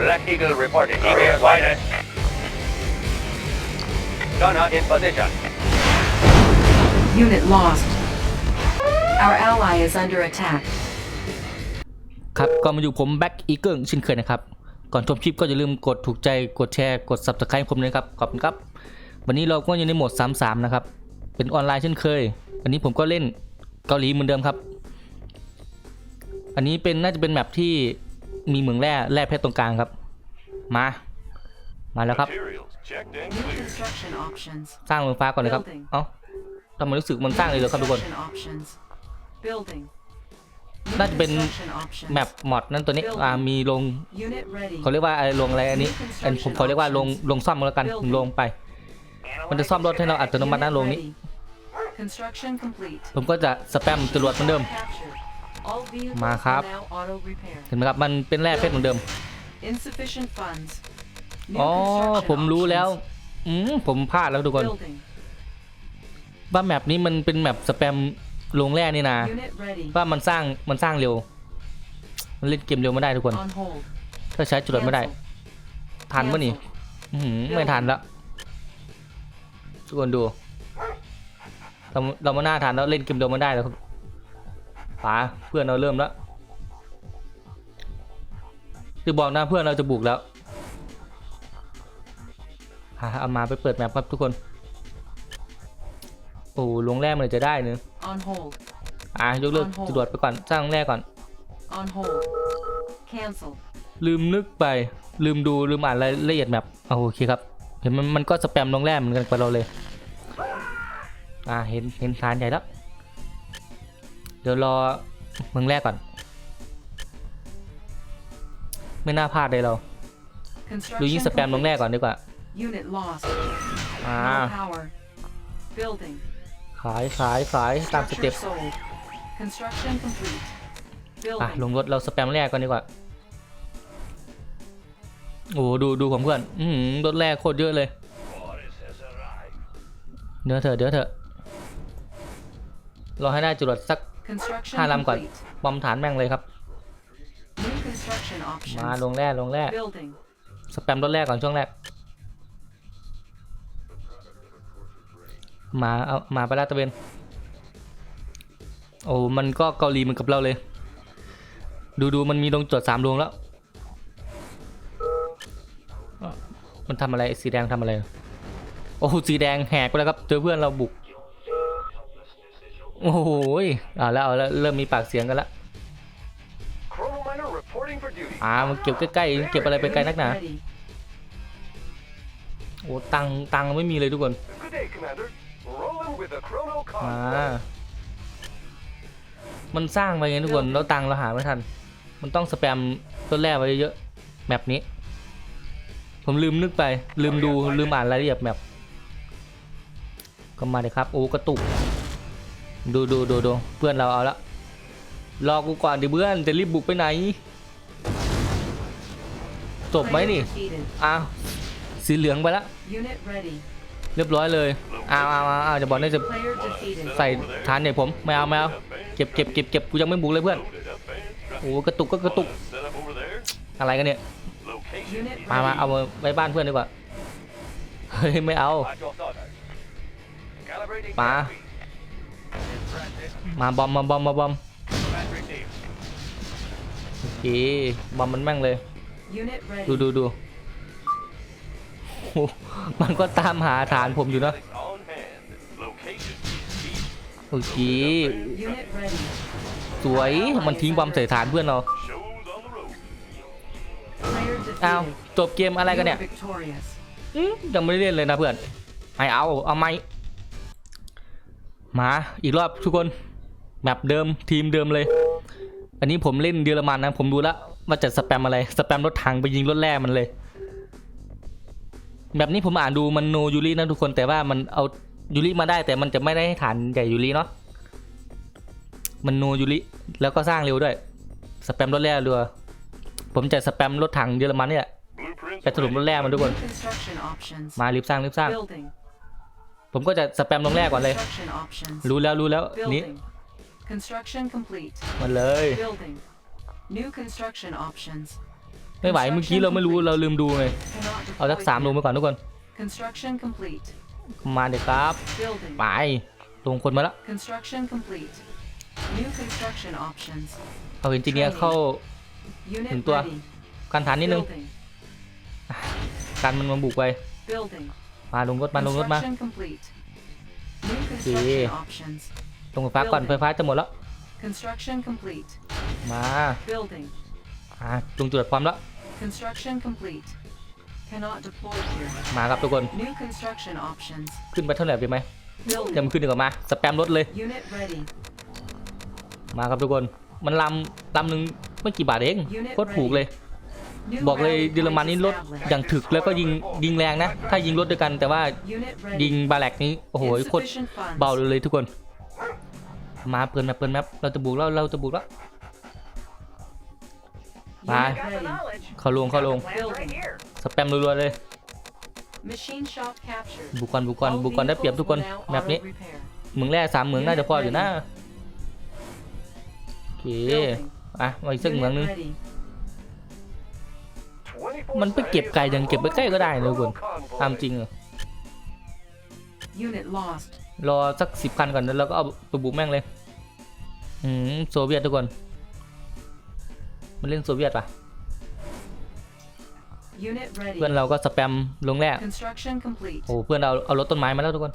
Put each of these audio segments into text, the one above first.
Black Eagle reporting. ETA wider. Gunner in position. Unit lost. Our ally is under attack. ครับก็มาอยู่ผมแบ็กอีเกิลเช่นเคยนะครับ ก่อนชมคลิปก็อย่าลืมกดถูกใจกดแชร์กด subscribe ผมเลยครับ ขอบคุณครับ วันนี้เราก็อยู่ในโหมด 3-3 นะครับ เป็นออนไลน์เช่นเคย วันนี้ผมก็เล่นเกาหลีเหมือนเดิมครับ อันนี้เป็นน่าจะเป็นแมปที่ มีเหมืองแร่แร่เพชรตรงกลางครับ มา มาแล้วครับ Materials checked and New cleared. construction options. สร้างเมืองฟ้าก่อนเลยครับ เอ้าทำไมรู้สึกมันสร้างเลยเหรอครับทุกคน Construction options. Building. New น่าจะเป็น construction options. แมปมอดนั่นตัวนี้ อ่า มีลง Unit ready. เขาเรียกว่าอะไรลงอะไรอันนี้ อันผมขอเรียกว่าลงลงซ่อมก็แล้วกันลงไป มันจะซ่อมรถให้เราอัตโนมัตินะ Unit ลงนี้ ready. Construction complete. ผมก็จะสแปมจรวดเหมือนเดิม Captured. All vehicles มาครับ are now auto repair. เห็นไหมครับ มันเป็นแร่เพชรเหมือนเดิม Insufficient funds. New อ๋อ construction ผมรู้แล้ว options. อืม ผมพลาดแล้วทุกคน Building. ว่าแมปนี้มันเป็นแมปสแปมลงแร่นี่นะ Unit ready. ว่ามันสร้าง มันสร้างเร็ว มันเล่นเกมเร็วไม่ได้ทุกคน On hold. ถ้าใช้จรวดไม่ได้ Cancel. ทันปะนี่ Cancel. อื้อหือไม่ทันแล้ว ทุกคนดู เราเราไม่น่าทันแล้วเล่นเกมเร็วไม่ได้แล้วครับ ป๋าเพื่อนเราเริ่มแล้วคือบอกนะเพื่อนเราจะบุกแล้วหาเอามาไปเปิดแมปครับทุกคน โอ้ลงแรกมันเลยจะได้เนอะ On hold. อะยกเลิก On hold จรวดไปก่อนสร้างแรกก่อน On hold. Cancel. ลืมนึกไปลืมดูลืมอ่านรายละเอียดแมปเอาโอเคครับ เห็นมันมันก็สแปมลงแรกเหมือนกันกับเราเลย อ่าเห็นเห็นฐานใหญ่แล้ว เดี๋ยวรอเมืองแรกก่อน ไม่น่าพลาดเลยเรา ดูยิง Construction สแปมลงแรกก่อนดีกว่า complete. Unit lost. อ่า No power. Building. ขายขายขายตามสเต็ป Structure sold. Construction complete. อะ Building. ลงรถเราสแปมแรกก่อนดีกว่า โอ้โหดูดูของเพื่อน อือหือรถแรกโคตรเยอะเลย Morris has arrived. เดี๋ยวเถอะเดี๋ยวเถอะรอให้ได้จรวดสัก Construction ห้าลำก่อน complete. บอมฐานแม่งเลยครับ New construction มา options. ลงแร่ลงแร่ Building. สแปมรถแรกก่อนช่วงแรก มาเอามาไปลาดตระเวน โอ้มันก็เกาหลีเหมือนกับเราเลย ดูดูมันมีลงจอดสามดวงแล้วอะมันทำอะไรสีแดงทำอะไร โอ้โหสีแดงแหกไปแล้วครับเจอเพื่อนเราบุก โอ้โหยเอาแล้วเอาแล้วเริ่มมีปากเสียงกันละอ่ามันเก็บใกล้ๆเก็บอะไรไปไกลนักหนาโอ้ตังตังไม่มีเลยทุกคน Good day, Commander. Rolling with the Chrono มามันสร้างไปไงทุกคนแล้วตังเราหาไม่ทัน มันต้องสแปมต้นแรกไว้เยอะแมปนี้ ผมลืมนึกไปลืมดูลืมอ่านรายละเอียดแมปก็มาเลยครับโอ้กระตุก ดูดูดูดูเพื่อนเราเอาละรอกูก่อนดิเพื่อนจะรีบบุกไปไหนจบไหม Player นี่ defeated. อ้าวสีเหลืองไปแล้ว Unit ready. เรียบร้อยเลยอ้าวอ้าวอ้าวอ้าวจะบอกได้จะ Player defeated. ใส่ฐานเนี่ยผมไม่เอาไม่เอาเก็บเก็บเก็บเก็บกูยังไม่บุกเลยเพื่อน Loaded up and โอ้กระตุกก็กระตุก set up over there. อะไรกันเนี่ย Location. Unit มามา ready. เอาไว้บ้านเพื่อนดีกว่าเฮ้ยไม่เอา At your มาบอมมาบอมมาบอม Battery safe. โอเคบอมมันแม่งเลย Unit ดู ready. ดูดูโอ้โหมันก็ตามหาฐานผมอยู่นะ Medics on hand. Location. East. โอเค Unit ready. สวยมันทิ้งบอมใส่ฐานเพื่อนเรา Shows on the road. Player อ้าว defeated. จบเกมอะไรกันเนี่ย You are victorious. อืมยังไม่ได้เล่นเลยนะเพื่อนให้เอาเอาไหม มาอีกรอบทุกคนแมปเดิมทีมเดิมเลย อันนี้ผมเล่นเยอรมันนะ ผมดูแล้วว่าจะสแปมอะไร สแปมรถถังไปยิงรถแร่มันเลย แบบนี้ผมอ่านดูมันโนยูรินะทุกคนแต่ว่ามันเอายูริมาได้แต่มันจะไม่ได้ให้ฐานใหญ่ยูริเนาะมันโนยูริแล้วก็สร้างเร็วด้วย สแปมรถแร่เรือผมจะสแปมรถถังเยอรมันเนี่ยไปถล่มรถแร่มันทุกคน มารีบสร้างรีบสร้าง Building. ผมก็จะสแปมลงแรกก่อนเลย Construction options. รู้แล้วรู้แล้วนี่ Building. Construction complete. มันเลย Building. New construction options. ไม่ไหวเมื่อกี้เราไม่รู้เราลืมดูไง Cannot เอาสัก deploy สามลงไปก่อนทุกคน Construction complete. มาเดี๋ยวครับ Building. ไปลงคนมาแล้ว Construction complete. New construction options. เอาเอนจิเนียร์เข้า Unit Hình tua. ready. กันฐานนิดนึง Building. กันมันมาบุกไป Building. มาลงรถมาลงรถมา Construction complete. New construction options. ลงไฟฟ้าก่อนไฟฟ้าจะหมดแล้ว Construction complete. มา Building. อ่าลงจุดพร้อมแล้ว Construction complete. Cannot deploy here. มาครับทุกคน New construction options. ขึ้นไปเท่าไหร่ไปไหมเดี๋ยว Building. มันขึ้นดีกว่ามาสแปมรถเลย Unit ready. มาครับทุกคน มันลำลำหนึ่งไม่กี่บาทเองโคตรถูกเลย New บอกเลย rally เยอรมันนี่ point รถ established. อย่างถึกแล้วก็ยิงยิงแรงนะ ถ้ายิงรถด้วยกันแต่ว่า Unit ยิง ready. บาแลกนี้โอ้โหโคตร Insufficient funds. เบาเลยทุกคน มาเปิดแมปเปิดแมปเราจะบุกแล้วเราจะบุกแล้ว Unit Bye. ready. เข้าลงเข้าลง Building. สแปมรัวๆเลย Machine shop captured. บุกก่อนบุกก่อนบุกก่อนได้เปรียบทุกคน All vehicles แมป will นี้ now auto-repair. เหมืองแร่สามเหมืองน่าจะพออยู่นะโอเค Building. อะมาอีกสักเหมือง Unit นึง ready. 24 มันไปเก็บไกลยังเก็บไปใกล้ก็ได้นะทุกคน Convoy. ตามจริงเหรอ Unit lost. รอสักสิบคันก่อนแล้วเราก็เอาไปบุกแม่งเลยอืมโซเวียตทุกคน มันเล่นโซเวียตปะ Unit ready. เพื่อนเราก็สแปมลงแร่ Construction complete. โอ้เพื่อนเราเอารถต้นไม้มาแล้วทุกคน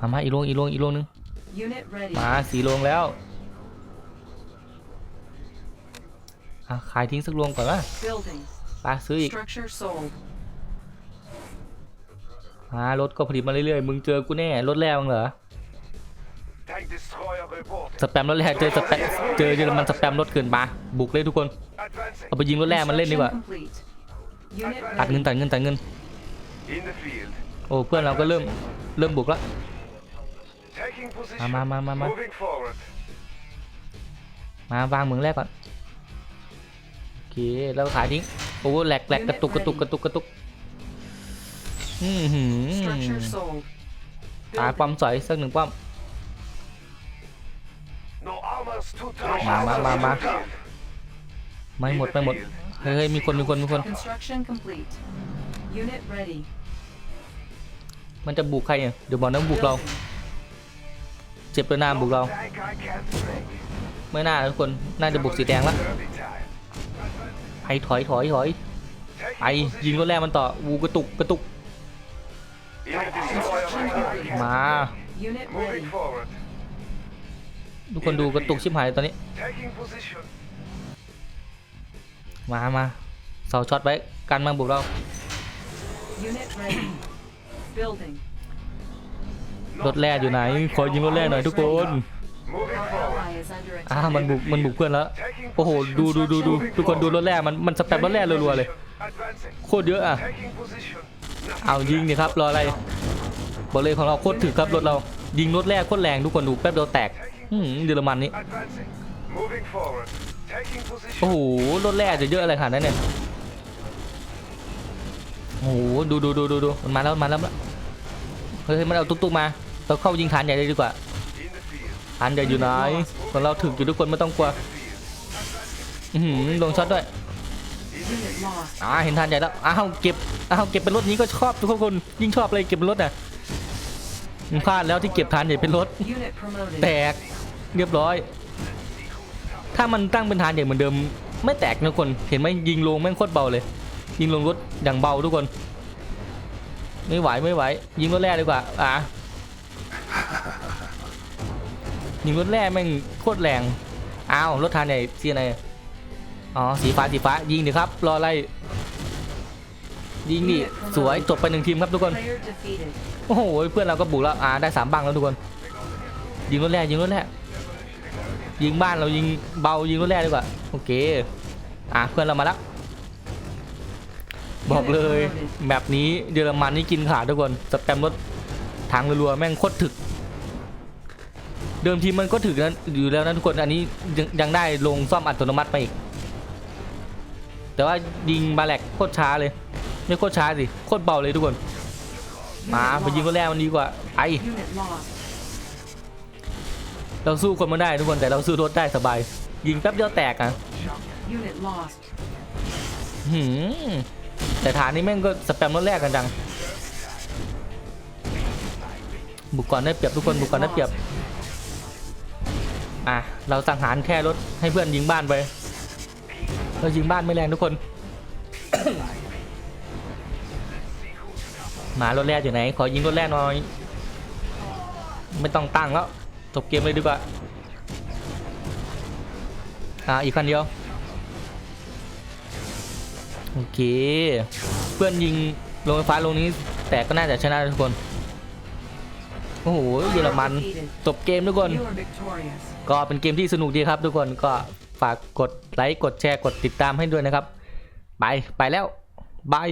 มามาอีกลงอีกลงอีกลงนึง Unit ready. มาสีลงแล้วอะขายทิ้งสักลงก่อนวะ Building. ไปซื้ออีก Structure sold. อ่ารถก็ผลิตมาเรื่อยๆ มึงเจอกูแน่ รถแร่มึงเหรอ Tank destroyer report. สแปมรถแร่เจอสแปมเจอเยอรมันสแปมรถเกินมาบุกเลยทุกคน Advancing. เอาไปยิงรถแร่มันเล่นดีกว่า Construction complete. Unit ตัดเงิน ready. ตัดเงินตัดเงิน In the field. โอ้เพื่อนเราก็เริ่มเริ่มบุกแล้ว Taking มา position. มามามามา Moving forward. มาวางเหมืองแรกก่อน โอเค แล้วขายทิ้งโอ้แหลกแหลกกระตุกกระตุกกระตุกกระตุกอือหือ Structure sold. หา Building. ความสอยสักหนึ่งป้อม No armors to touch. Ma, ma, ma, ma. In the field. ไม่หมดไม่หมด เฮ้ยเฮ้ยมีคนมีคนมีคน Construction complete. Unit ready. มันจะบุกใครเนี่ยเดี๋ยวบอกนะบุกเรา Building. เจ็บตัวหน้าบุกเรา Tank I can't break. ไม่น่านะทุกคน น่าจะบุกสีแดงละ Derby time. ไอถอยถอยถอย Taking ไอยิง position. รถแรกมันต่อวูกระตุกกระตุก Unit destroyer report. มา Unit Moving ready. forward. ทุกคนดูกระตุกชิบหายตอนนี้ Taking position. มามาเสาช็อตไว้กันมาบุกเรา Unit ready. Building. รถแร่อยู่ไหน ขอยิงรถแร่หน่อยทุกคน Moving Our forward. ally is under อ่า attack. มันบุกมันบุกเพื่อนแล้ว Taking โอ้โห position. ดูดูดูดู Moving ทุกคนดูรถ forward. แร่มันมันสแปมรถแร่รัวๆเลย Advancing. โคตรเยอะอะ Taking position. เอายิงดิครับรออะไรบอกเลยของเราโคตรถึกครับรถเรา ยิงรถแรกโคตรแรงทุกคนดูแป๊บเดียวแตกอืมเยอรมันนี่ Advancing. Moving forward. Taking position. โอ้โหรถแรกจะเยอะอะไรขนาดนั้นเนี่ยโอ้โหดูดูดูดูดูมันมาแล้วมันมาแล้วเฮ้ยเฮ้ยมันเอาตุ๊กๆมาเราเข้ายิงฐานใหญ่เลยดีกว่า In the field. ฐานใหญ่อยู่ไหนของเราถึกอยู่ทุกคนไม่ต้องกลัวอื้อหือลงช็อตด้วยอ่าเห็นฐานใหญ่แล้วอ้าวเก็บอ้าวเก็บเป็นรถนี้ก็ชอบทุกคนยิ่งชอบเลยเก็บเป็นรถอะพลาดแล้วที่เก็บฐานใหญ่เป็นรถ แตกเรียบร้อย ถ้ามันตั้งเป็นฐานใหญ่เหมือนเดิม ไม่แตกนะทุกคนเห็นไหมยิงลงแม่งโคตรเบาเลย ยิงลงรถอย่างเบาทุกคน ไม่ไหวไม่ไหว ยิงรถแร่ดีกว่าอะ ยิงรถแร่แม่งโคตรแรงอ้าวรถทานใหญ่สีอะไรอ๋อสีฟ้าสีฟ้ายิงดิครับรออะไรยิงดิสวยจบไปหนึ่งทีมครับทุกคนโอ้โหเพื่อนเราก็บุกแล้วอ่าได้สามบังแล้วทุกคน ยิงรถแรกยิงรถแรกยิงบ้านเรายิงเบายิงรถแรกดีกว่าโอเคอะเพื่อนเรามาแล้วบอกเลยแบบนี้เยอรมันนี่กินขาดทุกคนสแปมรถทางรัวๆแม่งโคตรถึก เดิมทีมันก็ถึกนะอยู่แล้วนะทุกคนอันนี้ยังยังได้ลงซ่อมอัตโนมัติไปอีก แต่ว่ายิงบาแลกโคตรช้าเลย ไม่โคตรช้าสิโคตรเบาเลยทุกคนมาไปยิงคนแรกมันดีกว่าไอเราสู้คนไม่ได้ทุกคนแต่เราสู้รถได้สบาย ยิงแป๊บเดียวแตกอะหืมแต่ฐานนี้แม่งก็สแปมรถแรกกันจังบุกก่อนได้เปรียบทุกคนบุกก่อนได้เปรียบ อะเราสังหารแค่รถให้เพื่อนยิงบ้านไปเรายิงบ้านไม่แรงทุกคนหมารถแรกอยู่ไหน ขอยิงรถแรกหน่อย ไม่ต้องตั้งแล้วจบเกมเลยดีกว่าอ่าอีกคันเดียวโอเค เพื่อนยิงลงไฟฟ้าลงนี้ แต่ก็น่าจะชนะทุกคน โอ้โหเยอรมันจบเกมทุกคน ก็เป็นเกมที่สนุกดีครับ ทุกคนก็ฝากกดไลค์กดแชร์กดติดตามให้ด้วยนะครับ ไปไปแล้วบาย